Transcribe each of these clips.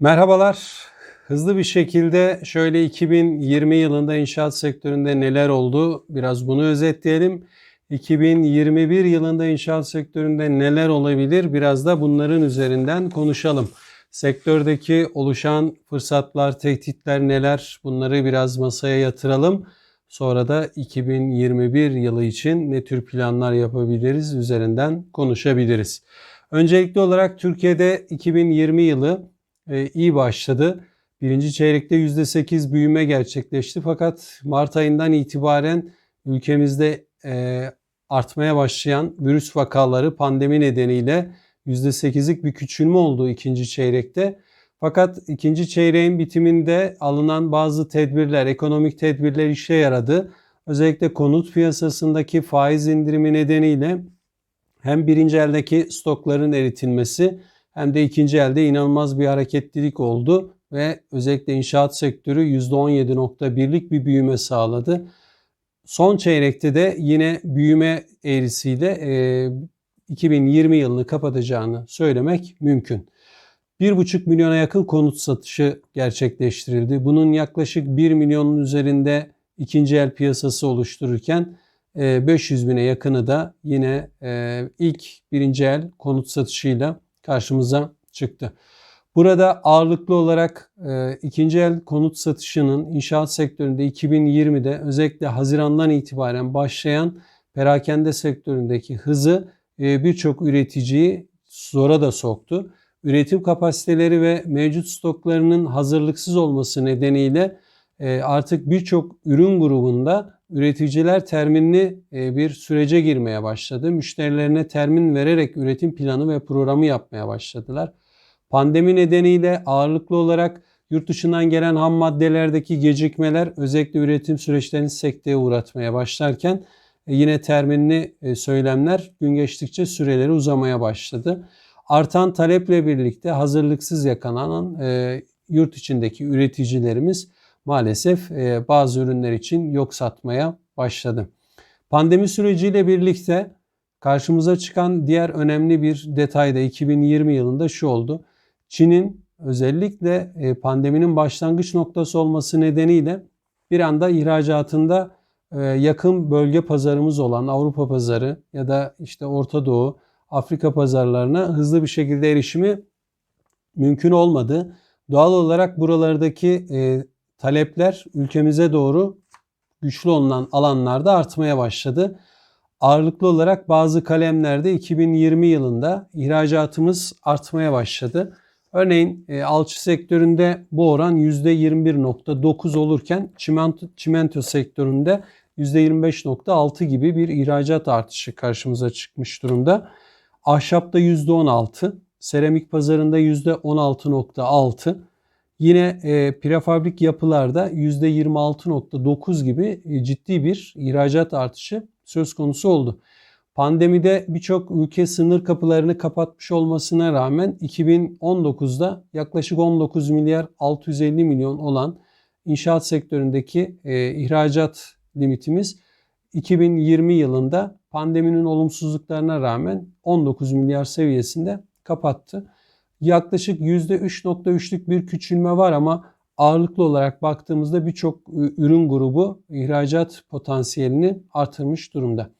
Merhabalar. Hızlı bir şekilde şöyle 2020 yılında inşaat sektöründe neler oldu biraz bunu özetleyelim. 2021 yılında inşaat sektöründe neler olabilir biraz da bunların üzerinden konuşalım. Sektördeki oluşan fırsatlar, tehditler neler bunları biraz masaya yatıralım. Sonra da 2021 yılı için ne tür planlar yapabiliriz üzerinden konuşabiliriz. Öncelikli olarak Türkiye'de 2020 yılı iyi başladı. Birinci çeyrekte %8 büyüme gerçekleşti fakat Mart ayından itibaren ülkemizde e, artmaya başlayan virüs vakaları pandemi nedeniyle %8'lik bir küçülme oldu ikinci çeyrekte. Fakat ikinci çeyreğin bitiminde alınan bazı tedbirler, ekonomik tedbirler işe yaradı. Özellikle konut piyasasındaki faiz indirimi nedeniyle hem birinci eldeki stokların eritilmesi hem de ikinci elde inanılmaz bir hareketlilik oldu ve özellikle inşaat sektörü %17.1'lik bir büyüme sağladı. Son çeyrekte de yine büyüme eğrisiyle 2020 yılını kapatacağını söylemek mümkün. 1,5 milyona yakın konut satışı gerçekleştirildi. Bunun yaklaşık 1 milyonun üzerinde ikinci el piyasası oluştururken 500 bine yakını da yine ilk birinci el konut satışıyla karşımıza çıktı. Burada ağırlıklı olarak e, ikinci el konut satışının inşaat sektöründe 2020'de özellikle Haziran'dan itibaren başlayan perakende sektöründeki hızı e, birçok üreticiyi zora da soktu. Üretim kapasiteleri ve mevcut stoklarının hazırlıksız olması nedeniyle e, artık birçok ürün grubunda üreticiler terminli e, bir sürece girmeye başladı. Müşterilerine termin vererek üretim planı ve programı yapmaya başladılar. Pandemi nedeniyle ağırlıklı olarak yurt dışından gelen ham maddelerdeki gecikmeler özellikle üretim süreçlerini sekteye uğratmaya başlarken e, yine terminli e, söylemler gün geçtikçe süreleri uzamaya başladı. Artan taleple birlikte hazırlıksız yakalanan yurt içindeki üreticilerimiz maalesef e, bazı ürünler için yok satmaya başladı. Pandemi süreciyle birlikte karşımıza çıkan diğer önemli bir detay da 2020 yılında şu oldu. Çin'in özellikle e, pandeminin başlangıç noktası olması nedeniyle bir anda ihracatında e, yakın bölge pazarımız olan Avrupa pazarı ya da işte Orta Doğu, Afrika pazarlarına hızlı bir şekilde erişimi mümkün olmadı. Doğal olarak buralardaki talepler ülkemize doğru güçlü olunan alanlarda artmaya başladı. Ağırlıklı olarak bazı kalemlerde 2020 yılında ihracatımız artmaya başladı. Örneğin e, alçı sektöründe bu oran %21.9 olurken çimento, çimento sektöründe %25.6 gibi bir ihracat artışı karşımıza çıkmış durumda. Ahşapta %16, seramik pazarında %16.6, Yine e, prefabrik yapılarda %26.9 gibi e, ciddi bir ihracat artışı söz konusu oldu. Pandemide birçok ülke sınır kapılarını kapatmış olmasına rağmen 2019'da yaklaşık 19 milyar 650 milyon olan inşaat sektöründeki e, ihracat limitimiz 2020 yılında pandeminin olumsuzluklarına rağmen 19 milyar seviyesinde kapattı yaklaşık %3.3'lük bir küçülme var ama ağırlıklı olarak baktığımızda birçok ürün grubu ihracat potansiyelini artırmış durumda.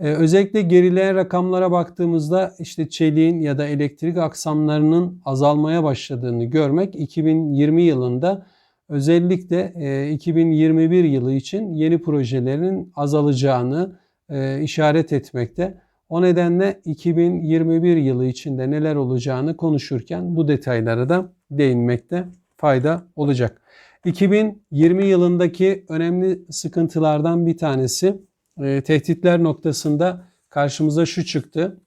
Ee, özellikle gerileyen rakamlara baktığımızda işte çeliğin ya da elektrik aksamlarının azalmaya başladığını görmek 2020 yılında özellikle 2021 e, yılı için yeni projelerin azalacağını e, işaret etmekte. O nedenle 2021 yılı içinde neler olacağını konuşurken bu detaylara da değinmekte fayda olacak. 2020 yılındaki önemli sıkıntılardan bir tanesi e, tehditler noktasında karşımıza şu çıktı.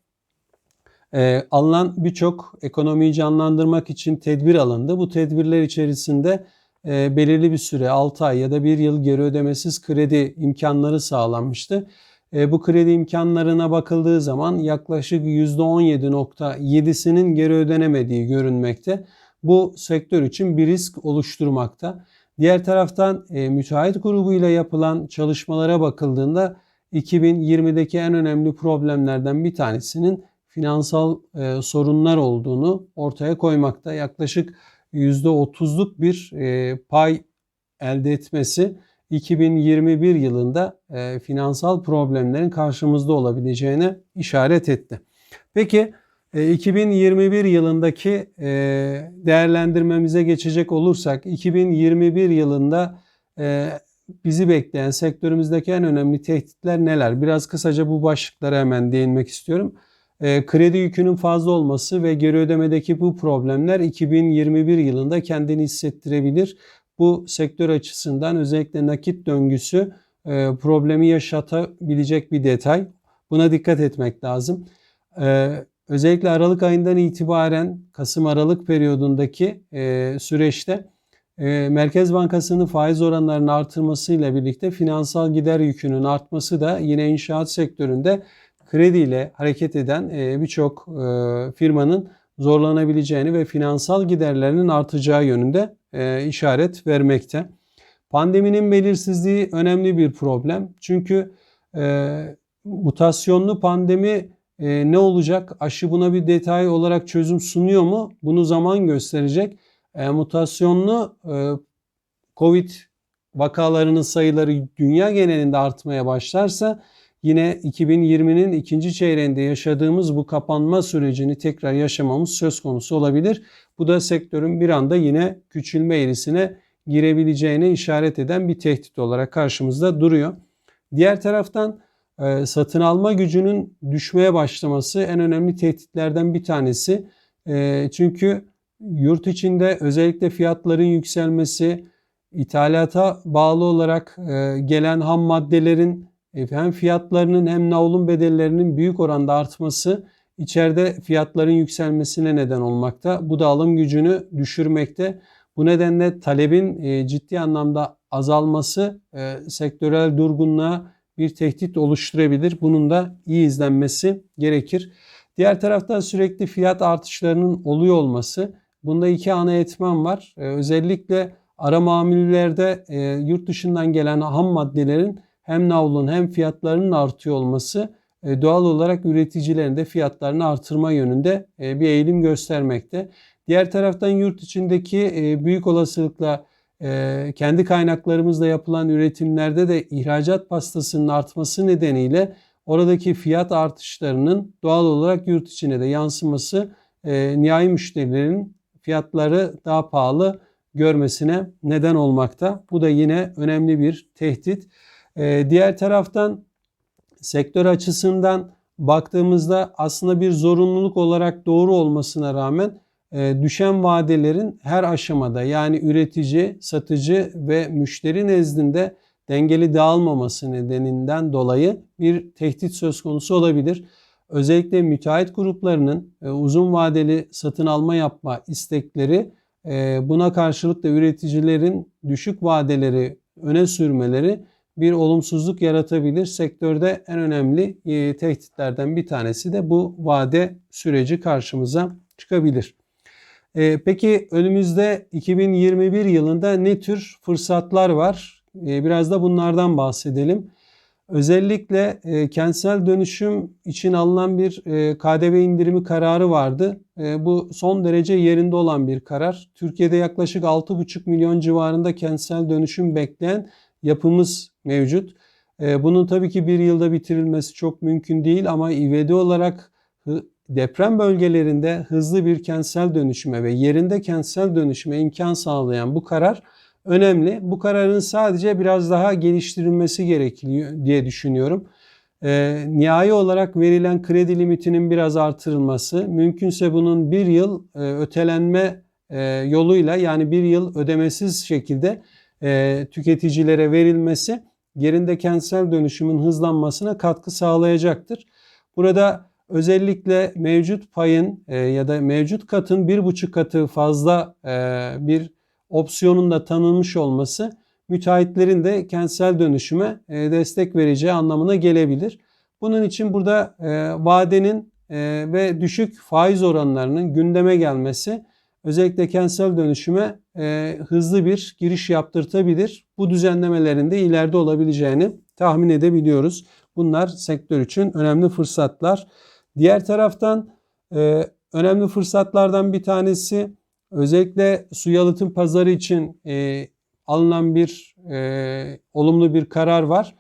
E, alınan birçok ekonomiyi canlandırmak için tedbir alındı. Bu tedbirler içerisinde e, belirli bir süre 6 ay ya da 1 yıl geri ödemesiz kredi imkanları sağlanmıştı. E, bu kredi imkanlarına bakıldığı zaman yaklaşık %17.7'sinin geri ödenemediği görünmekte. Bu sektör için bir risk oluşturmakta. Diğer taraftan e, müteahhit grubuyla yapılan çalışmalara bakıldığında 2020'deki en önemli problemlerden bir tanesinin finansal e, sorunlar olduğunu ortaya koymakta. Yaklaşık %30'luk bir pay elde etmesi 2021 yılında e, finansal problemlerin karşımızda olabileceğine işaret etti. Peki 2021 yılındaki değerlendirmemize geçecek olursak 2021 yılında bizi bekleyen sektörümüzdeki en önemli tehditler neler? Biraz kısaca bu başlıklara hemen değinmek istiyorum. E, kredi yükünün fazla olması ve geri ödemedeki bu problemler 2021 yılında kendini hissettirebilir. Bu sektör açısından özellikle nakit döngüsü e, problemi yaşatabilecek bir detay. Buna dikkat etmek lazım. E, özellikle Aralık ayından itibaren Kasım-Aralık periyodundaki e, süreçte Merkez Bankası'nın faiz oranlarını artırmasıyla birlikte finansal gider yükünün artması da yine inşaat sektöründe krediyle hareket eden birçok firmanın zorlanabileceğini ve finansal giderlerinin artacağı yönünde e, işaret vermekte. Pandeminin belirsizliği önemli bir problem. Çünkü mutasyonlu pandemi ne olacak? Aşı buna bir detay olarak çözüm sunuyor mu? Bunu zaman gösterecek. Mutasyonlu COVID vakalarının sayıları dünya genelinde artmaya başlarsa yine 2020'nin ikinci çeyreğinde yaşadığımız bu kapanma sürecini tekrar yaşamamız söz konusu olabilir. Bu da sektörün bir anda yine küçülme eğrisine girebileceğine işaret eden bir tehdit olarak karşımızda duruyor. Diğer taraftan e, satın alma gücünün düşmeye başlaması en önemli tehditlerden bir tanesi. E, çünkü yurt içinde özellikle fiyatların yükselmesi, ithalata bağlı olarak e, gelen ham maddelerin hem fiyatlarının hem navlun bedellerinin büyük oranda artması içeride fiyatların yükselmesine neden olmakta. Bu da alım gücünü düşürmekte. Bu nedenle talebin e, ciddi anlamda azalması e, sektörel durgunluğa bir tehdit oluşturabilir. Bunun da iyi izlenmesi gerekir. Diğer taraftan sürekli fiyat artışlarının oluyor olması. Bunda iki ana etmen var. Özellikle ara mamullerde yurt dışından gelen ham maddelerin hem navlun hem fiyatlarının artıyor olması e, doğal olarak üreticilerin de fiyatlarını artırma yönünde e, bir eğilim göstermekte. Diğer taraftan yurt içindeki e, büyük olasılıkla kendi kaynaklarımızla yapılan üretimlerde de ihracat pastasının artması nedeniyle oradaki fiyat artışlarının doğal olarak yurt içine de yansıması nihai müşterilerin fiyatları daha pahalı görmesine neden olmakta. Bu da yine önemli bir tehdit. Ee, diğer taraftan sektör açısından baktığımızda aslında bir zorunluluk olarak doğru olmasına rağmen e, düşen vadelerin her aşamada yani üretici, satıcı ve müşteri nezdinde dengeli dağılmaması nedeninden dolayı bir tehdit söz konusu olabilir. Özellikle müteahhit gruplarının e, uzun vadeli satın alma yapma istekleri e, buna karşılık da üreticilerin düşük vadeleri öne sürmeleri bir olumsuzluk yaratabilir. Sektörde en önemli e, tehditlerden bir tanesi de bu vade süreci karşımıza çıkabilir. E, peki önümüzde 2021 yılında ne tür fırsatlar var? E, biraz da bunlardan bahsedelim. Özellikle kentsel dönüşüm için alınan bir KDV indirimi kararı vardı. bu son derece yerinde olan bir karar. Türkiye'de yaklaşık 6,5 milyon civarında kentsel dönüşüm bekleyen yapımız mevcut. Ee, bunun tabii ki bir yılda bitirilmesi çok mümkün değil ama ivedi olarak deprem bölgelerinde hızlı bir kentsel dönüşüme ve yerinde kentsel dönüşüme imkan sağlayan bu karar önemli. Bu kararın sadece biraz daha geliştirilmesi gerekiyor diye düşünüyorum. E, nihai olarak verilen kredi limitinin biraz artırılması, mümkünse bunun bir yıl e, ötelenme e, yoluyla yani bir yıl ödemesiz şekilde e, tüketicilere verilmesi yerinde kentsel dönüşümün hızlanmasına katkı sağlayacaktır. Burada özellikle mevcut payın e, ya da mevcut katın bir buçuk katı fazla e, bir opsiyonun da tanınmış olması müteahhitlerin de kentsel dönüşüme e, destek vereceği anlamına gelebilir. Bunun için burada e, vadenin e, ve düşük faiz oranlarının gündeme gelmesi özellikle kentsel dönüşüme e, hızlı bir giriş yaptırtabilir. Bu düzenlemelerin de ileride olabileceğini tahmin edebiliyoruz. Bunlar sektör için önemli fırsatlar. Diğer taraftan e, önemli fırsatlardan bir tanesi özellikle su yalıtım pazarı için e, alınan bir e, olumlu bir karar var.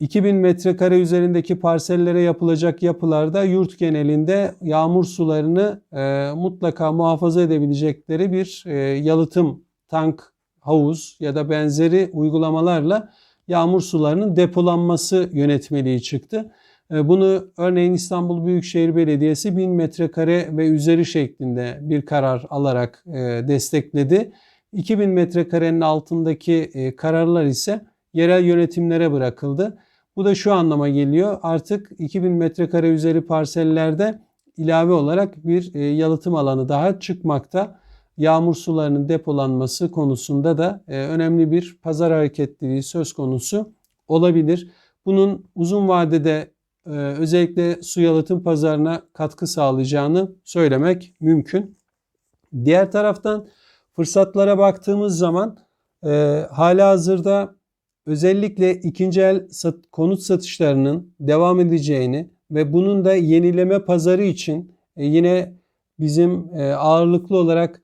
2000 metrekare üzerindeki parsellere yapılacak yapılarda yurt genelinde yağmur sularını e, mutlaka muhafaza edebilecekleri bir e, yalıtım tank, havuz ya da benzeri uygulamalarla yağmur sularının depolanması yönetmeliği çıktı. E, bunu örneğin İstanbul Büyükşehir Belediyesi 1000 metrekare ve üzeri şeklinde bir karar alarak e, destekledi. 2000 metrekarenin altındaki e, kararlar ise yerel yönetimlere bırakıldı. Bu da şu anlama geliyor. Artık 2000 metrekare üzeri parsellerde ilave olarak bir yalıtım alanı daha çıkmakta. Yağmur sularının depolanması konusunda da önemli bir pazar hareketliliği söz konusu olabilir. Bunun uzun vadede e, özellikle su yalıtım pazarına katkı sağlayacağını söylemek mümkün. Diğer taraftan fırsatlara baktığımız zaman e, hala hazırda özellikle ikinci el sat, konut satışlarının devam edeceğini ve bunun da yenileme pazarı için e, yine bizim e, ağırlıklı olarak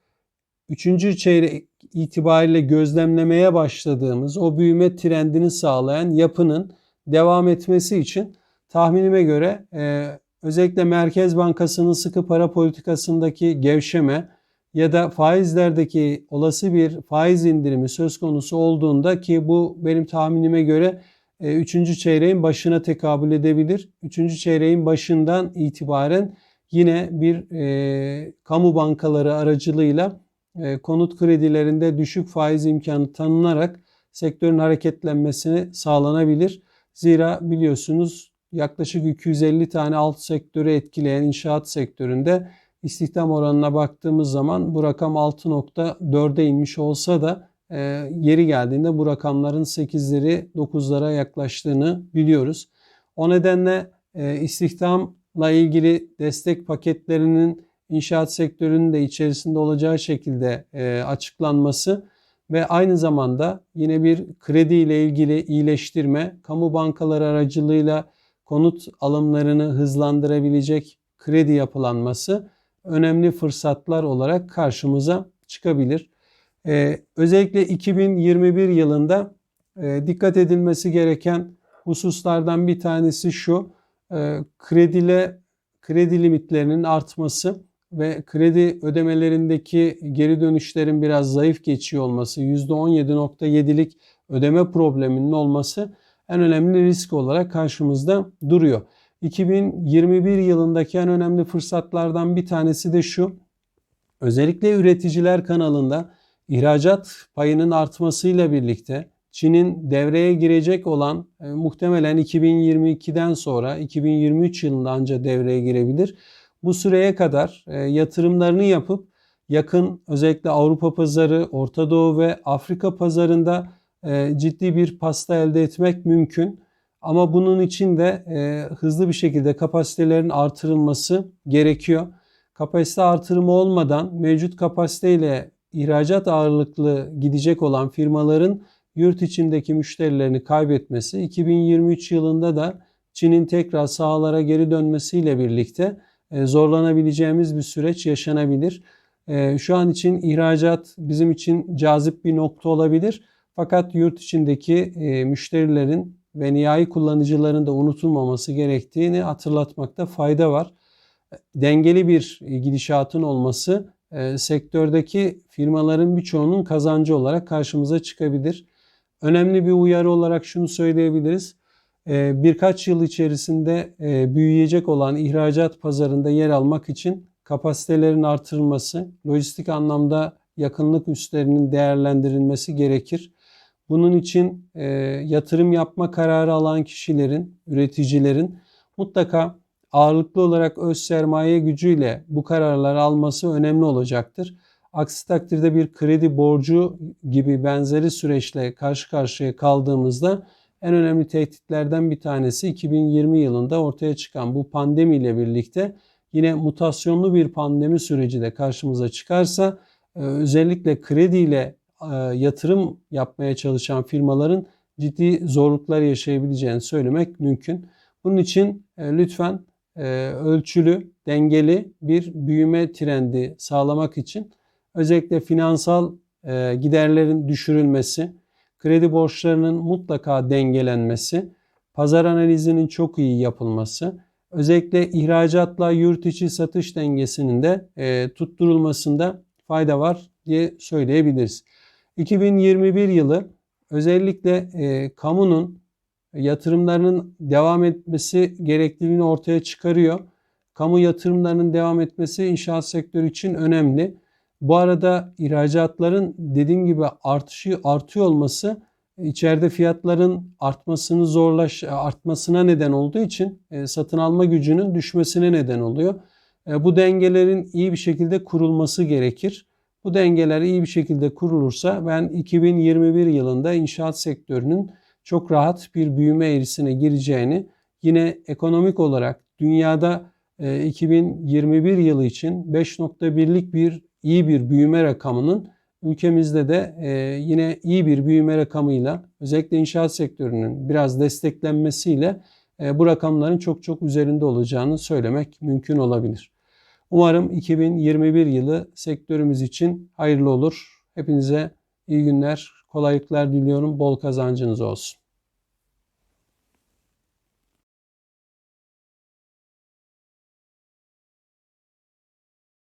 3. çeyrek itibariyle gözlemlemeye başladığımız o büyüme trendini sağlayan yapının devam etmesi için tahminime göre e, özellikle Merkez Bankası'nın sıkı para politikasındaki gevşeme ya da faizlerdeki olası bir faiz indirimi söz konusu olduğunda ki bu benim tahminime göre 3. E, çeyreğin başına tekabül edebilir. 3. çeyreğin başından itibaren yine bir e, kamu bankaları aracılığıyla e, konut kredilerinde düşük faiz imkanı tanınarak sektörün hareketlenmesini sağlanabilir. Zira biliyorsunuz yaklaşık 250 tane alt sektörü etkileyen inşaat sektöründe istihdam oranına baktığımız zaman bu rakam 6.4'e inmiş olsa da e, yeri geldiğinde bu rakamların 8'leri 9'lara yaklaştığını biliyoruz. O nedenle e, istihdamla ilgili destek paketlerinin inşaat sektörünün de içerisinde olacağı şekilde e, açıklanması ve aynı zamanda yine bir kredi ile ilgili iyileştirme, kamu bankaları aracılığıyla konut alımlarını hızlandırabilecek kredi yapılanması önemli fırsatlar olarak karşımıza çıkabilir. Ee, özellikle 2021 yılında e, dikkat edilmesi gereken hususlardan bir tanesi şu. E, kredile kredi limitlerinin artması ve kredi ödemelerindeki geri dönüşlerin biraz zayıf geçiyor olması, %17.7'lik ödeme probleminin olması en önemli risk olarak karşımızda duruyor. 2021 yılındaki en önemli fırsatlardan bir tanesi de şu. Özellikle üreticiler kanalında ihracat payının artmasıyla birlikte Çin'in devreye girecek olan e, muhtemelen 2022'den sonra 2023 yılında ancak devreye girebilir. Bu süreye kadar e, yatırımlarını yapıp yakın özellikle Avrupa pazarı, Orta Doğu ve Afrika pazarında e, ciddi bir pasta elde etmek mümkün. Ama bunun için de e, hızlı bir şekilde kapasitelerin artırılması gerekiyor. Kapasite artırımı olmadan mevcut kapasiteyle ihracat ağırlıklı gidecek olan firmaların yurt içindeki müşterilerini kaybetmesi 2023 yılında da Çin'in tekrar sahalara geri dönmesiyle birlikte e, zorlanabileceğimiz bir süreç yaşanabilir. Şu an için ihracat bizim için cazip bir nokta olabilir. Fakat yurt içindeki e, müşterilerin ve nihai kullanıcıların da unutulmaması gerektiğini hatırlatmakta fayda var. Dengeli bir gidişatın olması e, sektördeki firmaların birçoğunun kazancı olarak karşımıza çıkabilir. Önemli bir uyarı olarak şunu söyleyebiliriz. E, birkaç yıl içerisinde e, büyüyecek olan ihracat pazarında yer almak için kapasitelerin artırılması, lojistik anlamda yakınlık üstlerinin değerlendirilmesi gerekir. Bunun için e, yatırım yapma kararı alan kişilerin, üreticilerin mutlaka ağırlıklı olarak öz sermaye gücüyle bu kararları alması önemli olacaktır. Aksi takdirde bir kredi borcu gibi benzeri süreçle karşı karşıya kaldığımızda en önemli tehditlerden bir tanesi 2020 yılında ortaya çıkan bu pandemiyle birlikte yine mutasyonlu bir pandemi süreci de karşımıza çıkarsa e, özellikle krediyle yatırım yapmaya çalışan firmaların ciddi zorluklar yaşayabileceğini söylemek mümkün. Bunun için e, lütfen e, ölçülü, dengeli bir büyüme trendi sağlamak için özellikle finansal e, giderlerin düşürülmesi, kredi borçlarının mutlaka dengelenmesi, pazar analizinin çok iyi yapılması, özellikle ihracatla yurt içi satış dengesinin de e, tutturulmasında fayda var diye söyleyebiliriz. 2021 yılı özellikle e, kamunun yatırımlarının devam etmesi gerekliliğini ortaya çıkarıyor. Kamu yatırımlarının devam etmesi inşaat sektörü için önemli. Bu arada ihracatların dediğim gibi artışı artıyor olması içeride fiyatların artmasını zorlaş artmasına neden olduğu için e, satın alma gücünün düşmesine neden oluyor. E, bu dengelerin iyi bir şekilde kurulması gerekir. Bu dengeler iyi bir şekilde kurulursa ben 2021 yılında inşaat sektörünün çok rahat bir büyüme eğrisine gireceğini yine ekonomik olarak dünyada 2021 yılı için 5.1'lik bir iyi bir büyüme rakamının ülkemizde de yine iyi bir büyüme rakamıyla özellikle inşaat sektörünün biraz desteklenmesiyle bu rakamların çok çok üzerinde olacağını söylemek mümkün olabilir. Umarım 2021 yılı sektörümüz için hayırlı olur. Hepinize iyi günler, kolaylıklar diliyorum. Bol kazancınız olsun.